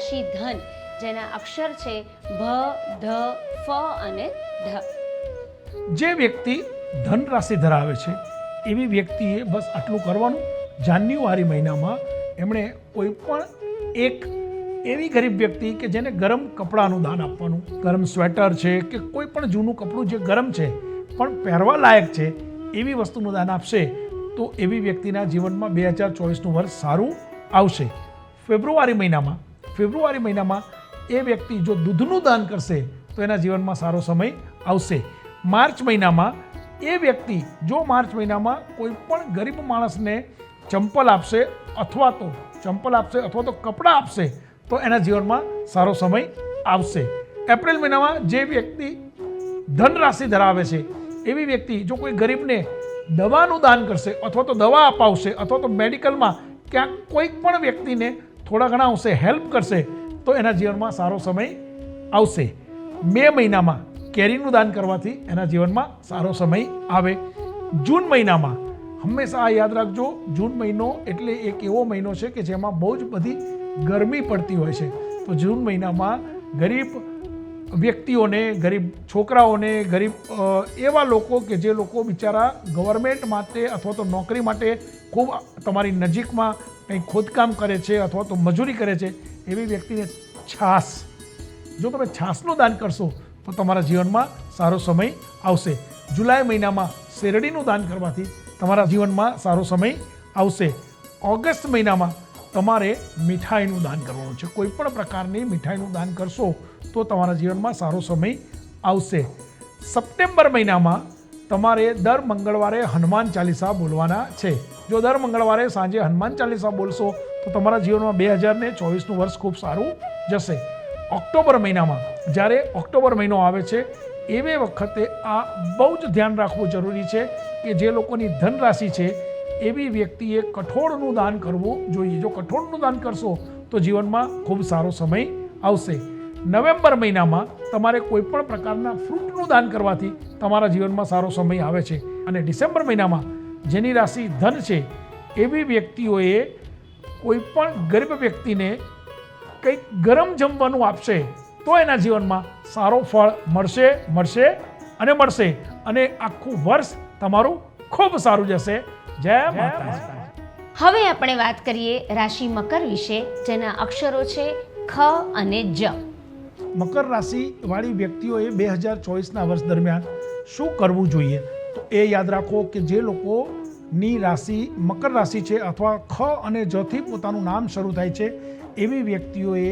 રાશિ ધન, જેના અક્ષર છે ભ, ધ, ફ અને ધ. જે વ્યક્તિ ધન રાશિ ધરાવે છે, એવી વ્યક્તિએ બસ આટલું કરવાનું. જાન્યુઆરી મહિનામાં એમણે કોઈ પણ એક એવી ગરીબ વ્યક્તિ કે જેને ગરમ કપડાનું દાન આપવાનું, ગરમ સ્વેટર છે કે કોઈ પણ જૂનું કપડું જે ગરમ છે, પણ પહેરવા લાયક છે, એવી વસ્તુનું દાન આપશે, તો એવી વ્યક્તિના જીવનમાં બે હજાર ચોવીસનું વર્ષ સારું આવશે. ફેબ્રુઆરી મહિનામાં ફેબ્રુઆરી મહિનામાં એ વ્યક્તિ જો દૂધનું દાન કરશે, તો એના જીવનમાં સારો સમય આવશે. માર્ચ મહિનામાં એ વ્યક્તિ જો માર્ચ મહિનામાં કોઈ પણ ગરીબ માણસને ચંપલ આપશે અથવા તો ચંપલ આપશે અથવા તો કપડાં આપશે, તો એના જીવનમાં સારો સમય આવશે. એપ્રિલ મહિનામાં જે વ્યક્તિ ધન રાશિ ધરાવે છે, એવી વ્યક્તિ જો કોઈ ગરીબને દવાનું દાન કરશે અથવા તો દવા અપાવશે અથવા તો મેડિકલમાં ક્યાંક કોઈ પણ વ્યક્તિને થોડા ઘણા અંશે હેલ્પ કરશે, તો એના જીવનમાં સારો સમય આવશે. મે મહિનામાં કેરીનું દાન કરવાથી એના જીવનમાં સારો સમય આવે. જૂન મહિનામાં હંમેશા આ યાદ રાખજો, જૂન મહિનો એટલે એક એવો મહિનો છે કે જેમાં બહુ જ બધી ગરમી પડતી હોય છે. તો જૂન મહિનામાં ગરીબ વ્યક્તિઓને, ગરીબ છોકરાઓને, ગરીબ એવા લોકો કે જે લોકો બિચારા ગવર્મેન્ટ માટે અથવા તો નોકરી માટે ખૂબ તમારી નજીકમાં કંઈ ખોદકામ કરે છે અથવા તો મજૂરી કરે છે, એવી વ્યક્તિને છાસ જો તમે છાસનું દાન કરશો, તો તમારા જીવનમાં સારો સમય આવશે. જુલાઈ મહિનામાં શેરડીનું દાન કરવાથી તમારા જીવનમાં સારો સમય આવશે. ઓગસ્ટ મહિનામાં તમારે મીઠાઈનું દાન કરવાનું છે. કોઈ પણ પ્રકારની મીઠાઈનું દાન કરશો તો તમારા જીવનમાં સારો સમય આવશે. સપ્ટેમ્બર મહિનામાં તમારે દર મંગળવારે હનુમાન ચાલીસા બોલવાના છે. જો દર મંગળવારે સાંજે હનુમાન ચાલીસા બોલશો, તો તમારા જીવનમાં બે હજાર ને ચોવીસનું વર્ષ ખૂબ સારું જશે. ઓક્ટોબર મહિનામાં જ્યારે ઓક્ટોબર મહિનો આવે છે, એવે વખતે આ બહુ જ ધ્યાન રાખવું જરૂરી છે કે જે લોકોની ધન રાશિ છે એવી વ્યક્તિએ કઠોળનું દાન કરવું જોઈએ. જો કઠોળનું દાન કરશો, તો જીવનમાં ખૂબ સારો સમય આવશે. નવેમ્બર મહિનામાં તમારે કોઈ પણ પ્રકારના ફ્રૂટનું દાન કરવાથી તમારા જીવનમાં સારો સમય આવે છે. અને ડિસેમ્બર મહિનામાં જેની રાશિ ધન છે, એવી વ્યક્તિઓએ કોઈ પણ ગરીબ વ્યક્તિને કંઈક ગરમ જમવાનું આપશે, તો એના જીવનમાં સારો ફળ મળશે મળશે અને મળશે. અને આખું વર્ષ તમારું ખૂબ સારું જશે. જય માતાજી. હવે આપણે વાત કરીએ રાશિ મકર વિશે જેના અક્ષરો છે ખ અને જ. મકર રાશિ વાળી વ્યક્તિઓએ બે હજાર ચોવીસના વર્ષ દરમિયાન શું કરવું જોઈએ? તો એ યાદ રાખો કે જે લોકોની રાશિ મકર રાશિ છે અથવા ખ અને જથી પોતાનું નામ શરૂ થાય છે એવી વ્યક્તિઓએ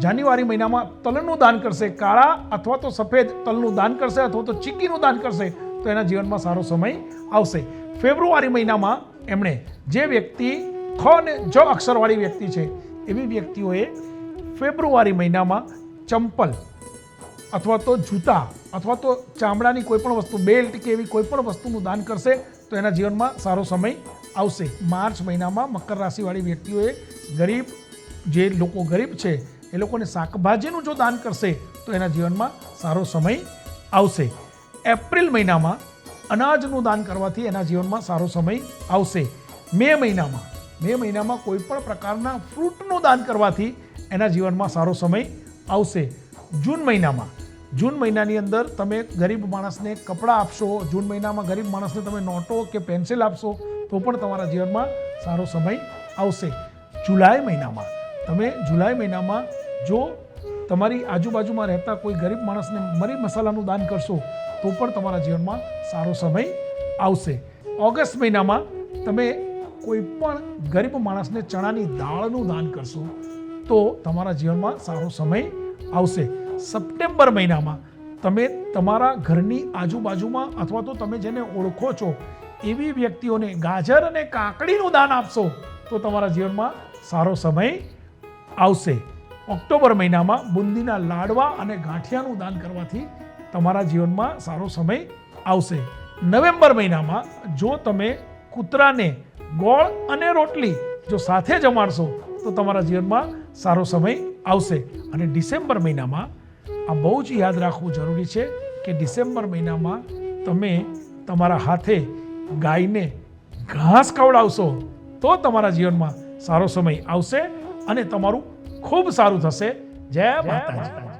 જાન્યુઆરી મહિનામાં તલનું દાન કરશે કાળા અથવા તો સફેદ તલનું દાન કરશે અથવા તો ચીકીનું દાન કરશે તો એના જીવનમાં સારો સમય આવશે. ફેબ્રુઆરી મહિનામાં એમણે જે વ્યક્તિ ખ અને જ અક્ષરવાળી વ્યક્તિ છે, એવી વ્યક્તિઓએ ફેબ્રુઆરી મહિનામાં ચંપલ અથવા તો જૂતા અથવા તો ચામડાની કોઈ પણ વસ્તુ, બેલ્ટ કે એવી કોઈ પણ વસ્તુનું દાન કરશે તો એના જીવનમાં સારો સમય આવશે. માર્ચ મહિનામાં મકર રાશિવાળી વ્યક્તિઓએ ગરીબ, જે લોકો ગરીબ છે, એ લોકોને શાકભાજીનું જો દાન કરશે તો એના જીવનમાં સારો સમય આવશે. એપ્રિલ મહિનામાં અનાજનું દાન કરવાથી એના જીવનમાં સારો સમય આવશે. મે મહિનામાં મે મહિનામાં કોઈ પણ પ્રકારના ફ્રૂટનું દાન કરવાથી એના જીવનમાં સારો સમય આવશે. જૂન મહિનામાં, જૂન મહિનાની અંદર તમે ગરીબ માણસને કપડાં આપશો, જૂન મહિનામાં ગરીબ માણસને તમે નોટો કે પેન્સિલ આપશો, તો પણ તમારા જીવનમાં સારો સમય આવશે. જુલાઈ મહિનામાં, તમે જુલાઈ મહિનામાં જો તમારી આજુબાજુમાં રહેતા કોઈ ગરીબ માણસને મરી મસાલાનું દાન કરશો, તો પણ તમારા જીવનમાં સારો સમય આવશે. ઓગસ્ટ મહિનામાં તમે કોઈ પણ ગરીબ માણસને ચણાની દાળનું દાન કરશો, તો તમારા જીવનમાં સારો સમય આવશે. સપ્ટેમ્બર મહિનામાં તમે તમારા ઘરની આજુબાજુમાં અથવા તો તમે જેને ઓળખો છો, એવી વ્યક્તિઓને ગાજર અને કાકડીનું દાન આપશો, તો તમારા જીવનમાં સારો સમય આવશે. ઓક્ટોબર મહિનામાં બુંદીના લાડવા અને ગાંઠિયાનું દાન કરવાથી તમારા જીવનમાં સારો સમય આવશે. નવેમ્બર મહિનામાં જો તમે કૂતરાને ગોળ અને રોટલી જો સાથે જમાડશો તો તમારા જીવનમાં સારો સમય આવશે. અને ડિસેમ્બર મહિનામાં આ બહુ જ યાદ રાખવું જરૂરી છે કે ડિસેમ્બર મહિનામાં તમે તમારા હાથે ગાયને ઘાસ ખવડાવશો, તો તમારા જીવનમાં સારો સમય આવશે અને તમારું ખૂબ સારું થશે. જય માતાજી.